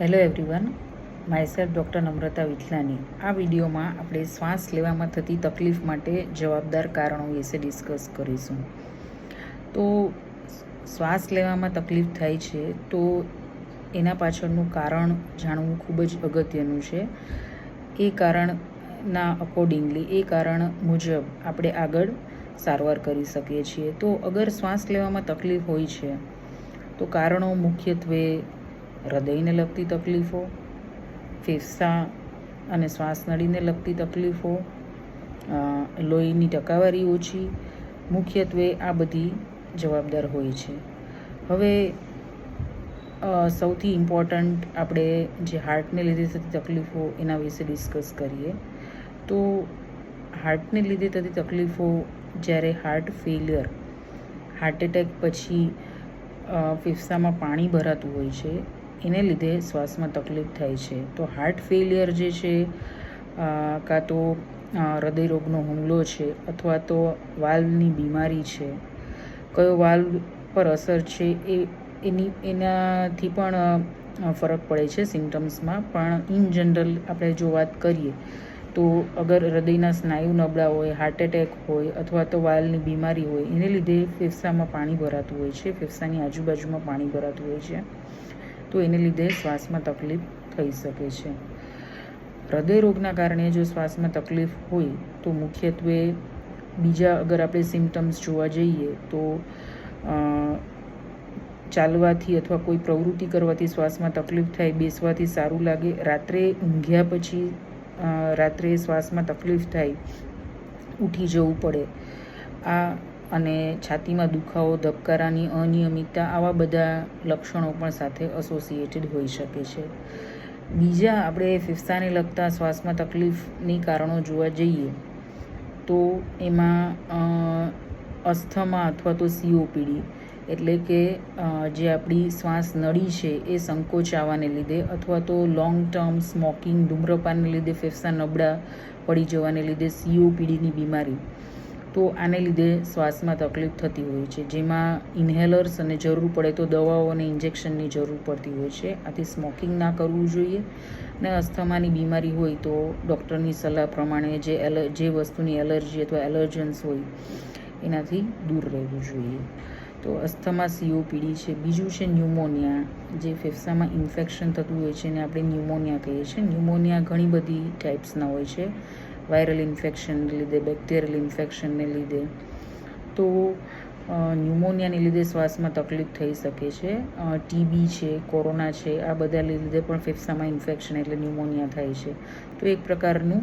Hello everyone myself doctor Namrata Vithlani આ વિડીયોમાં આપણે શ્વાસ લેવામાં થતી તકલીફ માટે જવાબદાર કારણો વિશે ડિસ્કસ કરીશું. તો શ્વાસ લેવામાં તકલીફ થાય છે, તો એના પાછળનું કારણ જાણવું ખૂબ જ અગત્યનું છે. એ કારણના અકોર્ડિંગલી એ કારણ મુજબ આપણે આગળ સારવાર કરી શકીએ છીએ. તો અગર શ્વાસ લેવામાં તકલીફ હોય છે, તો કારણો મુખ્યત્વે હૃદયને લગતી તકલીફો, ફેફસા અને શ્વાસનળીને લગતી તકલીફો લોહીની ટકાવારી ઓછી, મુખ્યત્વે આ બધી જવાબદાર હોય છે. હવે સૌથી ઇમ્પોર્ટન્ટ આપણે જે હાર્ટને લીધે થતી તકલીફો એના વિશે ડિસ્કસ કરીએ, તો હાર્ટને લીધે થતી તકલીફો જ્યારે હાર્ટ ફેલિયર હાર્ટ એટેક પછી ફેફસામાં પાણી ભરાતું હોય છે એને લીધે શ્વાસમાં તકલીફ થાય છે. તો હાર્ટ ફેલિયર જે છે કાં તો હૃદયરોગનો હુમલો છે અથવા તો વાલ્વની બીમારી છે, કયો વાલ્વ પર અસર છે એ, એની, એનાથી પણ ફરક પડે છે સિમ્ટમ્સમાં પણ ઇન જનરલ આપણે જો વાત કરીએ, તો અગર હૃદયના સ્નાયુ નબળા હોય હાર્ટ એટેક હોય અથવા તો વાલની બીમારી હોય, એને લીધે ફેફસામાં પાણી ભરાતું હોય છે. ફેફસાની આજુબાજુમાં પાણી ભરાતું હોય છે. તો એને લીધે શ્વાસમાં તકલીફ થઈ શકે છે. હૃદયરોગના કારણે જો શ્વાસમાં તકલીફ હોય, તો મુખ્યત્વે બીજા અગર આપણે સિમ્ટમ્સ જોવા જઈએ, તો ચાલવાથી અથવા કોઈ પ્રવૃત્તિ કરવાથી શ્વાસમાં તકલીફ થાય, બેસવાથી સારું લાગે, રાત્રે ઊંઘ્યા પછી રાત્રે શ્વાસમાં તકલીફ થાય, ઉઠી જવું પડે. આ અને છાતીમાં દુખાવો, ધબકારાની અનિયમિતતા આવા બધા લક્ષણો પણ સાથે અસોસિએટેડ હોઈ શકે છે. બીજા આપણે ફેફસાને લગતા શ્વાસમાં તકલીફની કારણો જોવા જઈએ તો એમાં અસ્થમા અથવા તો સીઓપીડી એટલે કે જે આપણી શ્વાસ નળી છે એ સંકોચાવાને લીધે અથવા તો લોંગ ટર્મ સ્મોકિંગ ધૂમ્રપાનને લીધે ફેફસા નબળા પડી જવાને લીધે સીઓપીડીની બીમારી. તો આને લીધે શ્વાસમાં તકલીફ થતી હોય છે. જેમાં ઇન્હેલર્સ અને જરૂર પડે તો દવાઓ અને ઇન્જેક્શનની જરૂર પડતી હોય છે. આથી સ્મોકિંગ ના કરવું જોઈએ. અને અસ્થમાની બીમારી હોય તો ડૉક્ટરની સલાહ પ્રમાણે જે એલ, જે વસ્તુની એલર્જી અથવા એલર્જન્સ હોય, એનાથી દૂર રહેવું જોઈએ. તો અસ્થમા સીઓપીડી છે. બીજું છે ન્યુમોનિયા, જે ફેફસામાં ઇન્ફેક્શન થતું હોય છે, એને આપણે ન્યુમોનિયા કહીએ છીએ. ન્યુમોનિયા ઘણી બધી ટાઈપ્સના હોય છે. વાયરલ ઇન્ફેક્શનને લીધે બેક્ટેરિયલ ઇન્ફેક્શનને લીધે. તો ન્યુમોનિયાને લીધે શ્વાસમાં તકલીફ થઈ શકે છે. ટીબી છે કોરોના છે, આ બધા લીધે પણ ફેફસામાં ઇન્ફેક્શન એટલે ન્યુમોનિયા થાય છે. તો એક પ્રકારનું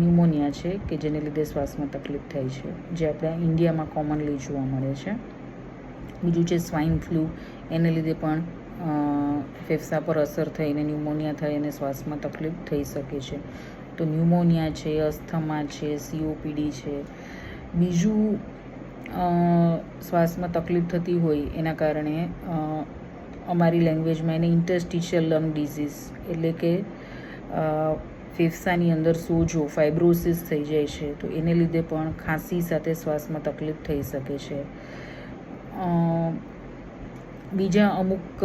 ન્યુમોનિયા છે કે જેને લીધે શ્વાસમાં તકલીફ થાય છે, જે આપણા ઇન્ડિયામાં કોમનલી જોવા મળે છે. બીજું છે સ્વાઇન ફ્લૂ એને લીધે પણ ફેફસા પર અસર થઈને ન્યુમોનિયા થઈ અને શ્વાસમાં તકલીફ થઈ શકે છે. તો ન્યુમોનિયા છે, અસ્થમા છે સીઓપીડી છે. બીજું શ્વાસમાં તકલીફ થતી હોય એના કારણે અમારી લેંગ્વેજમાં એને ઇન્ટરસ્ટિશિયલ લંગ ડિઝીઝ એટલે કે ફેફસાની અંદર સોજો, ફાઇબ્રોસિસ થઈ જાય છે, તો એને લીધે પણ ખાંસી સાથે શ્વાસમાં તકલીફ થઈ શકે છે. બીજા અમુક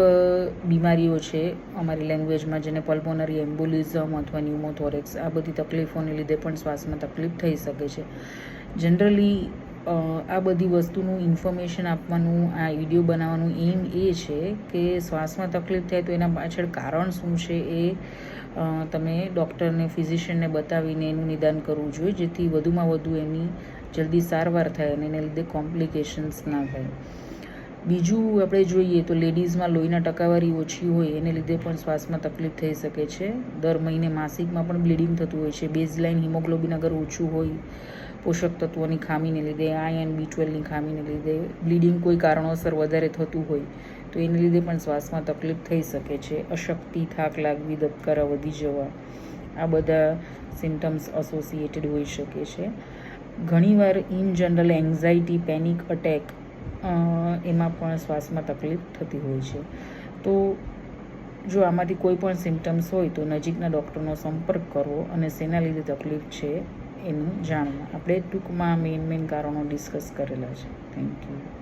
બીમારીઓ છે અમારી લેંગ્વેજમાં જેને પલ્મોનરી એમ્બોલિઝમ અથવા ન્યુમોથોરેક્સ આ બધી તકલીફોને લીધે પણ શ્વાસમાં તકલીફ થઈ શકે છે. જનરલી આ બધી વસ્તુનું ઇન્ફોર્મેશન આપવાનું, આ વીડિયો બનાવવાનું એમ એ છે કે શ્વાસમાં તકલીફ થાય તો એના પાછળ કારણ શું છે એ તમે ડૉક્ટરને ફિઝિશિયનને બતાવીને એનું નિદાન કરવું જોઈએ, જેથી વધુમાં વધુ એની જલ્દી સારવાર થાય અને એને લીધે કોમ્પ્લિકેશન્સ ના થાય. બીજું આપણે જોઈએ તો લેડીઝમાં લોહીના ટકાવારી ઓછી હોય, એને લીધે પણ શ્વાસમાં તકલીફ થઈ શકે છે. દર મહિને માસિકમાં પણ બ્લીડિંગ થતું હોય છે. બેઝલાઇન હિમોગ્લોબિન અગર ઓછું હોય, પોષક તત્વોની ખામીને લીધે આયન બી ટ્વેલ્વની ખામીને લીધે બ્લીડિંગ કોઈ કારણોસર વધારે થતું હોય, તો એને લીધે પણ શ્વાસમાં તકલીફ થઈ શકે છે. અશક્તિ, થાક લાગવી, ધબકારા વધી જવા, આ બધા સિમ્ટમ્સ અસોસિએટેડ હોઈ શકે છે. ઘણીવાર in general anxiety panic attack એમાં પણ શ્વાસમાં તકલીફ થતી હોય છે. તો જો આમાંથી કોઈ પણ સિમ્ટમ્સ હોય તો નજીકના ડૉક્ટરનો સંપર્ક કરવો અને શેના લીધે તકલીફ છે એનું જાણવું. આપણે ટૂંકમાં મેઇન મેઇન કારણો ડિસ્કસ કરેલા છે. Thank you